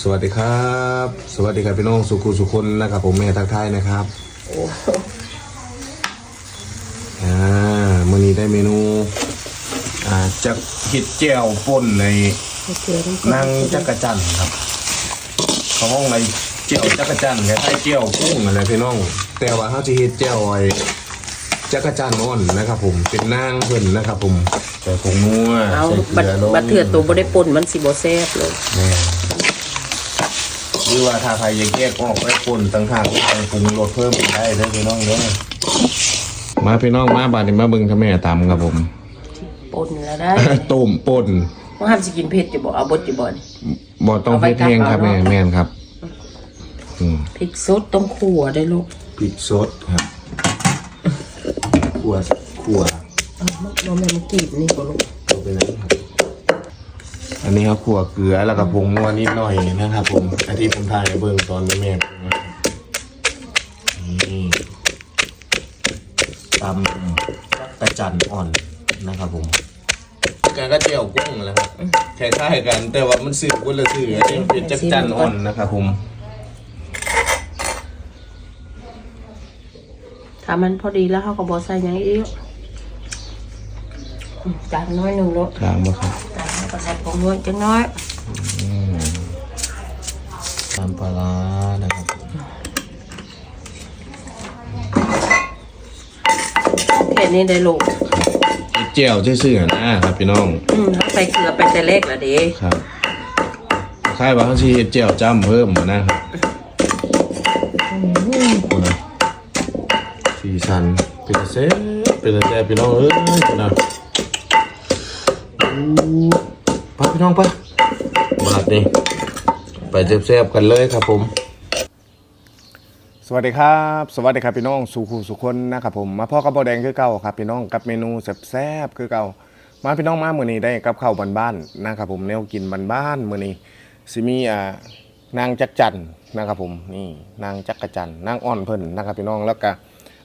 สวัสดีครับ สวัสดีครับพี่น้องสุขุสุคนนะครับ ผมแม่ทักทายนะครับโอ้อ่ามื่อนี้ได้เมนู อ่าจักเห็ดแจ่วป่นในเจียวต้องนางจักรจันทร์ครับเขาห้องในเจียวจักรจันทร์คล้ายๆเจียวกุ้งอะไรพี่น้อง แต่ว่าเขาจะเห็ดแจ่วไอ้จักรจันทร์อ่อนนะครับ ผมเป็นนางเพิ่นนะครับ ผมใส่ผงนัวเอาใส่เกบัดลือลงบัดเถื่อตัวบ่ได้ป่นมันสิบ่แซ่บเลยแม่ห รือว่าถ้าใครอยากแยกออกไว้ป่นต่างหากไปปรุงรสเพิ่มอีกได้เด้อพี่น้องเด้อมาพี่น้องมาบาดนี้มาเบิ่งทำแม่ตำครับผมป่นแล้วได้ต้มป่นว่าห้ามสิกินเผ็ดอยู่บ่เอาบดอยู่บ่นี่บ่ต้องพริกแห้งครับแม่แม่นครับอืมพริกสดต้องขั่วได้ลูกพริกสดครับขั่วขั่วเอามันบ่แม่นมันกรีบนี่บ่ลูกตัวไปนั้นครับอั นนี้เขาขั่วเกลือแล้วก็ผงนัวนิดหน่อยนะครับผมอันที่ผมถ่ายให้เบิ่งตอนแม่ปรุงนะครับนี่ตำกระจันอ่อนนะครับผม การก็เจียวกุ้งแหล้วครับคล้ายๆกัน แต่ว่ามันสื่อคนละสื่ออันนี้เป็นจักจันอ่อนนะครับผมถ้ามันพอดีแล้วเขาก็บ่ใส่หยังอีกอืมจานน้อยหนึงลูกกลางบ่ครับจานแล้ว ก็ใส่ผงนวดจังน้อยตำปลาร้านะครับผมแค่นี้ได้ลูกเจียวซื่อๆนะครับพี่น้อง อืมเขาใส่เกลือไปแต่เล็กแล้วเด้ครับคล้ายว่าเขาชีเจียวจ้ำเพิ่มมานะครับคนนะสีสันเป็นตาเซ่เป็นตาแซ่บพี่น้องเอ้ยคนนะอู้ไป พี่น้องไปบาดนี่ไปแซ่บๆกันเลยครับผม สวัสดีครับ สวัสดีครับพี่น้องสุขุสุคนนะครับผมมาพ่อกับเบาแดงคือเก่าครับพี่น้องกับเมนูแซ่บๆคือเก่ามาพี่น้องมามื้อนี้ได้กับข้าวบ้านๆนะครับผมแนวกินบ้านๆมื้อนี้สิมีอ่านางจักจันนะครับผมนี่นางจักรจันนางอ่อนเพิ่นนะครับพี่น้องแล้วก็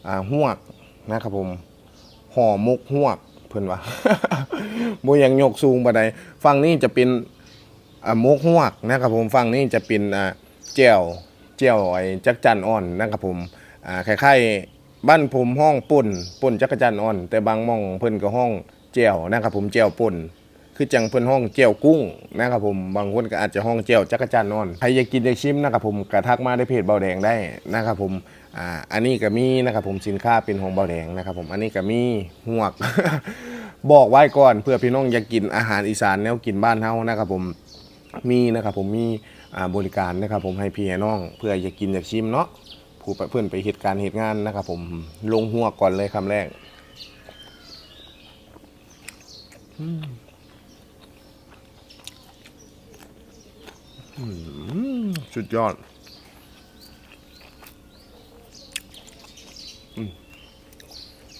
อ่าหวกนะครับผมห่อมกหวกเพิ่นว่าบ่ยังยกสูงบ่ได้ฝั่งนี้จะเป็นอ่ามกฮวกนะครับผมฟังนี่จะเป็นอ่าเจียวเจียวไอ้จักจันอ่อนนะครับผมอ่าคล้ายๆบ้านผมห้องป่นป่นจักจันอ่อน แต่บางหม่องเพิ่นก็ห้องเจียวนะครับผมเจียวป่น คือจังเพิ่นห้องเจียวกุ้งนะครับผมบางคนก็อาจจะห้องเจียวจักจันอ่อนใครอยากกินอยากชิมนะครับผมกระทักมาได้เพจเบาแดงได้นะครับผมอ่าอันนี้ก็มีนะครับผมสินค้าเป็นของเบาแดงนะครับผมอันนี้ก็มีหวก บอกไว้ก่อนเพื่อพี่น้องอยากกินอาหารอีสานแนวกินบ้านเฮานะครับผมมีนะครับผมมีอ่าบริการนะครับผมให้พี่ให้น้อง เพื่ออยากกินอยากชิมเนาะผู้ไปเพื่อนไปเหตุการณ์เหตุงานนะครับผมลงหัวก่อนเลยคำแรกอืมอืม สุดยอดอ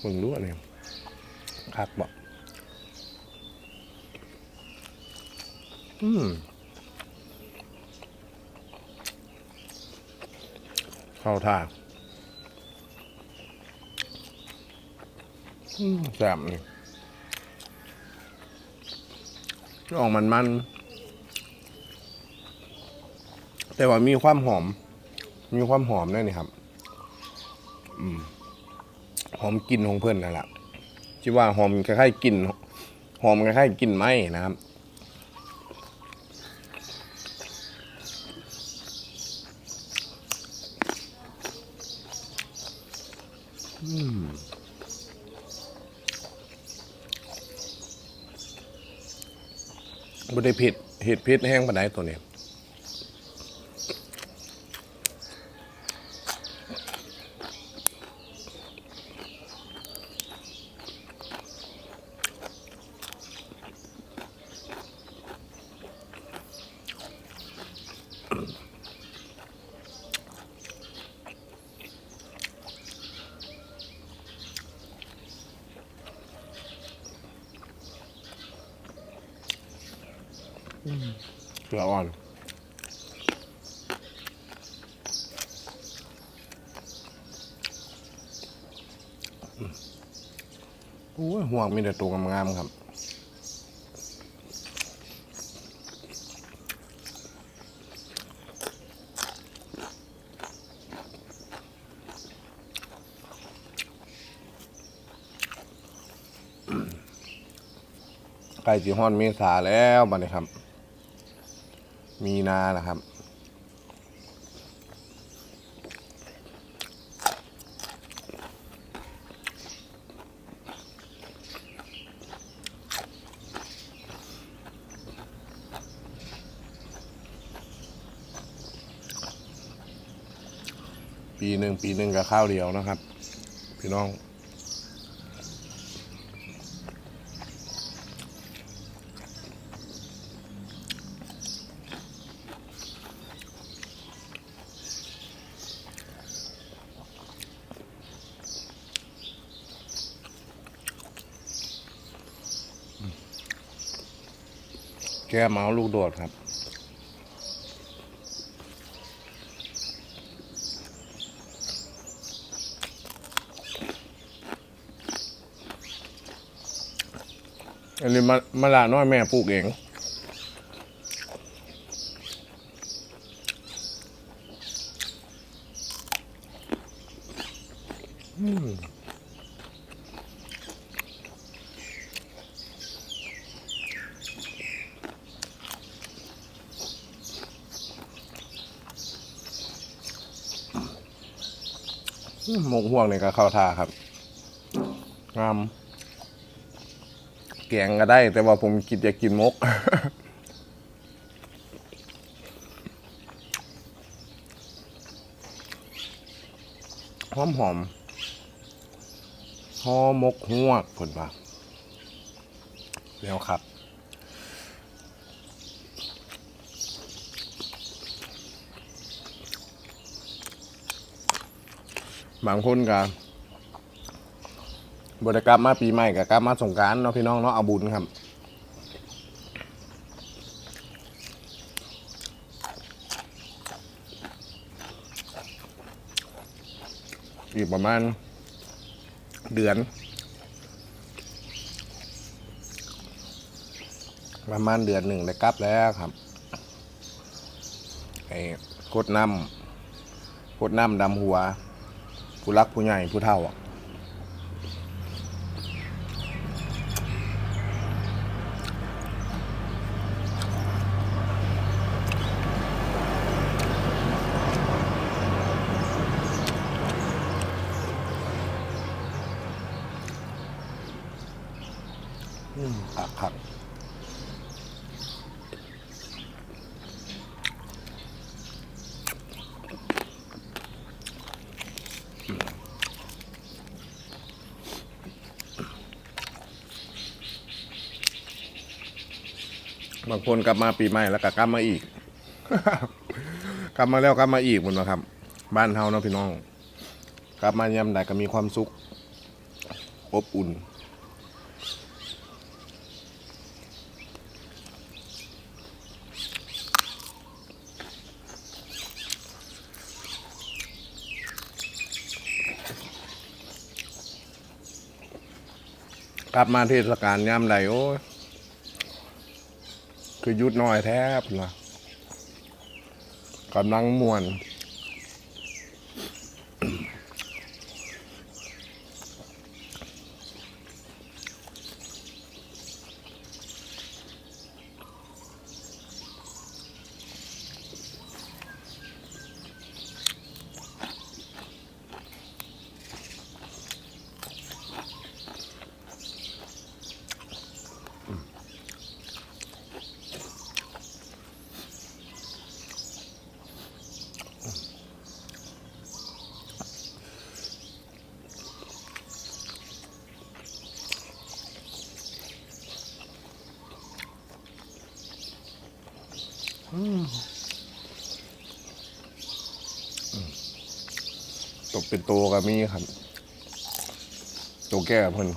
มึงรู้อะไรคักบอกอืมเข้าท่าอืมแซ่บนี่ออกมันมัน แต่ว่ามีความหอม มีความหอมด้วยนี่ครับอืมหอมกลิ่นของเพื่อนนั่นแหละที่ว่าหอมคล้ายๆกลิ่นหอมคล้ายๆกลิ่นไม้นะครับบ่ได้เผ็ดเห็ดเผ็ดแห้งปานใดตัวนี้ ลือ่อนโอ้ยห่วงมีแต่ตัวงามๆครับไก่จีฮอนเมษาแล้วบัดนี้ครับ มีนานะครับ ปีหนึ่งปีหนึ่งกับข้าวเดียวนะครับ พี่น้อง แก้เมาส์ลูกโดดครับ อันนี้มะมะลาน้อยแม่ปลูกเอง อืม หมกห่วงนี่ก็เข้าท่าครับงามแกงก็ได้ แต่ว่าผมคิดจะกินมก หอมหอมหอมกหวกผลมาแล้วครับ บางคนก็บริกรรมมาปีใหม่กับกลับมาสงการเนาะพี่น้องเนาะเอาบุญครับอีกประมาณเดือน ประมาณเดือนหนึ่งได้กลับแล้วครับไอ้กดน้ำกดน้ำดำหัว ผู้รักผู้ใหญ่ผู้เฒ่าอะอืมผักผัก บางคนกลับมาปีใหม่แล้วก็กลับมาอีก กลับมาแล้วกลับมาอีกหมดนะครับ บ้านเฮาเนาะพี่น้อง กลับมายามใดก็มีความสุขอบอุ่นกลับมาเทศกาลยามใดโอ้ย คือยุดน้อยแทบนะกำลังมวน ตกเป็นตัวกับมีครับ ตัวแก่เพิ่น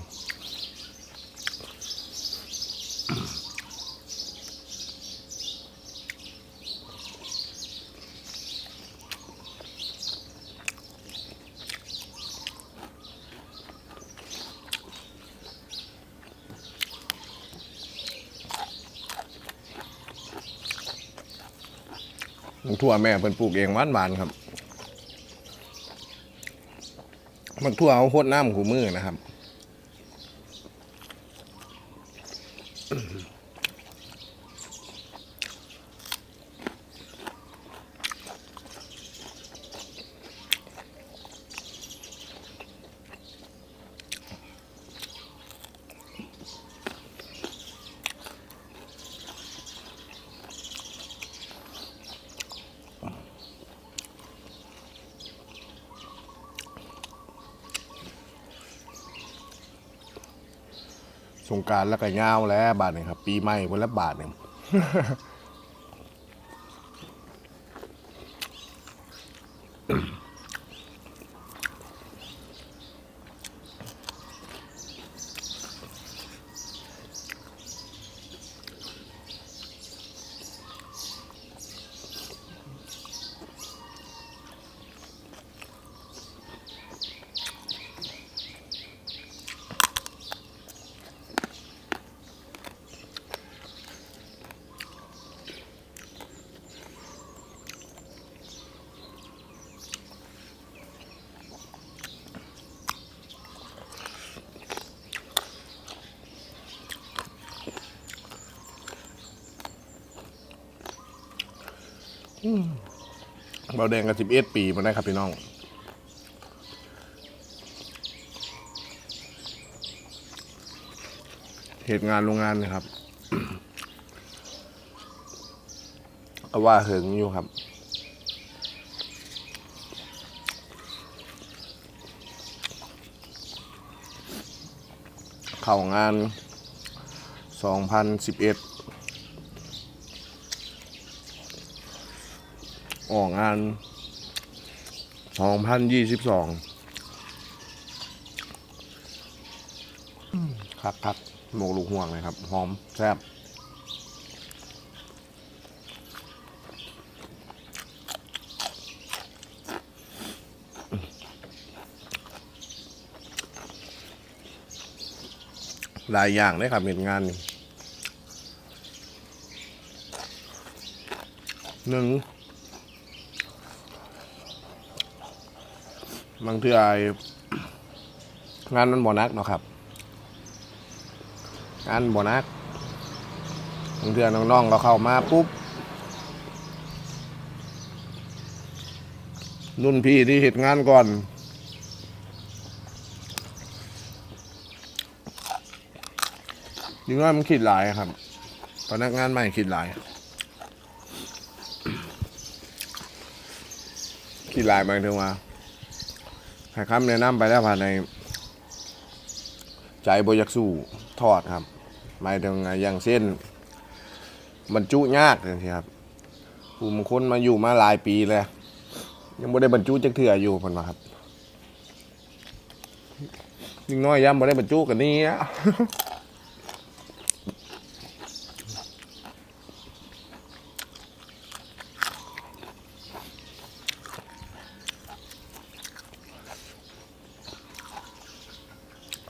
มันทั่วแม่เพิ่นปลูกเองหวานบานครับ มันทั่วเอาโคตรน้ำหูมือนะครับ สงการแล้วก็ยาวแล้วบาทหนึ่งครับ ปีใหม่วันละบาทหนึ่ง เบาแดงกับสิบเอ็ดปีมาได้ครับพี่น้องเหตุงานโรงงานนะครับก็ว่าเหึงอยู่ครับ เข้างาน 2011 ออกงาน 2022ครับครับหมกลูกห่วงเลยครับ หอมแซ่บหลายอย่างเลยครับเห็นงานนี่หนึ่ง บางทีไองานมันบ่นักเนาะครับงานบ่นักบางทีน้องๆเราเข้ามาปุ๊บรุ่นพี่ที่เหตุงานก่อน ยิ่งว่ามันคิดหลายครับพนักงานใหม่คิดหลายคิดหลายหมายถึงว่า ให้คำแนะนำไปแล้วผ่านใน ใจบอยากสู้ทอดครับหมายถึงอย่างเส้นบรรจุยากเลยทีครับผู้บางคนมาอยู่มาหลายปีเลยยังไม่ได้บรรจุจักเถื่ออยู่ผ่นมาครับยิ่งน้อยย้ำไม่ได้บรรจุกันนี้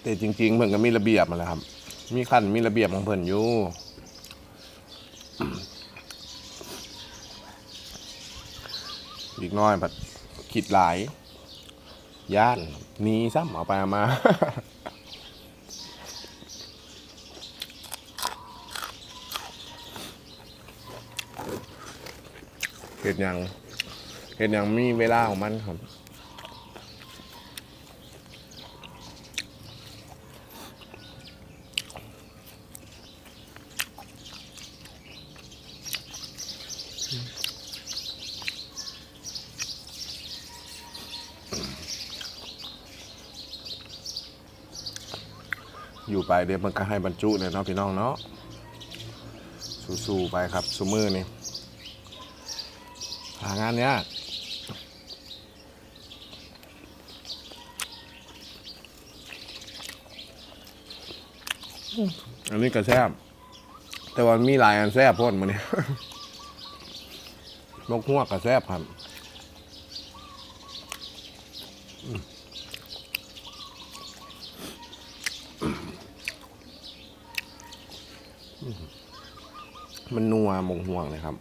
แต่จริง ๆ เพิ่นก็มีระเบียบมาแล้วครับ มีขั้นมีระเบียบของเพิ่นอยู่อีกน้อยบัดคิดหลาย ย่านนีซ้ำเอาไปมา เห็ดยังเห็ดยังมีเวลาของมันครับ ไปเดี๋ยวมันก็ให้บรรจุเนี่ยเนาะพี่น้องเนาะสู้ๆไปครับซูมือนี่หางานเนี้ยอันนี้ก็แซ่บแต่ว่ามีหลายอันแซ่บพ่นมาเนี่ยนกหัวกก็แซ่บครับ มันนัวหมงห่วงเลยครับ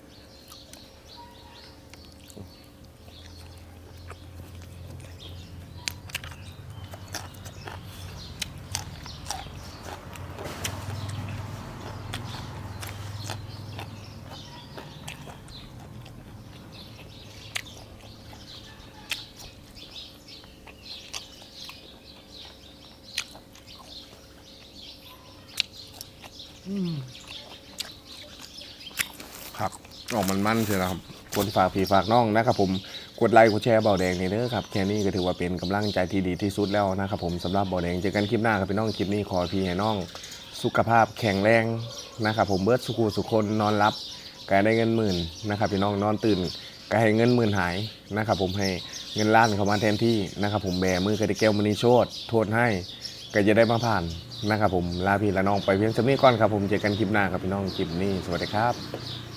ครับ ออกมันมันเถอะนะครับคนฝากผีฝากน้องนะครับผมกดไลค์กดแชร์เบาแดงนี่เด้อครับแค่นี้ก็ถือว่าเป็นกำลังใจที่ดีที่สุดแล้วนะครับผมสำหรับเบาแดงเจอกันคลิปหน้าครับพี่น้องคลิปนี้ขอพี่ให้น้อง สุขภาพแข็งแรงนะครับผมเบิร์ดสุขูสุคนนอนรับก็ได้เงินหมื่นนะครับพี่น้องนอนตื่นก็ให้เงินหมื่นหายนะครับผมให้เงินล้านเข้ามาแทนที่นะครับผมแบมือกระดิแก้วมณีโชตโทษให้ก็จะได้มาผ่านนะครับผมลาพี่ละน้องไปเพียงสำนี้ก่อนครับผมเจอกันคลิปหน้าครับพี่น้องคลิปนี้สวัสดีครับ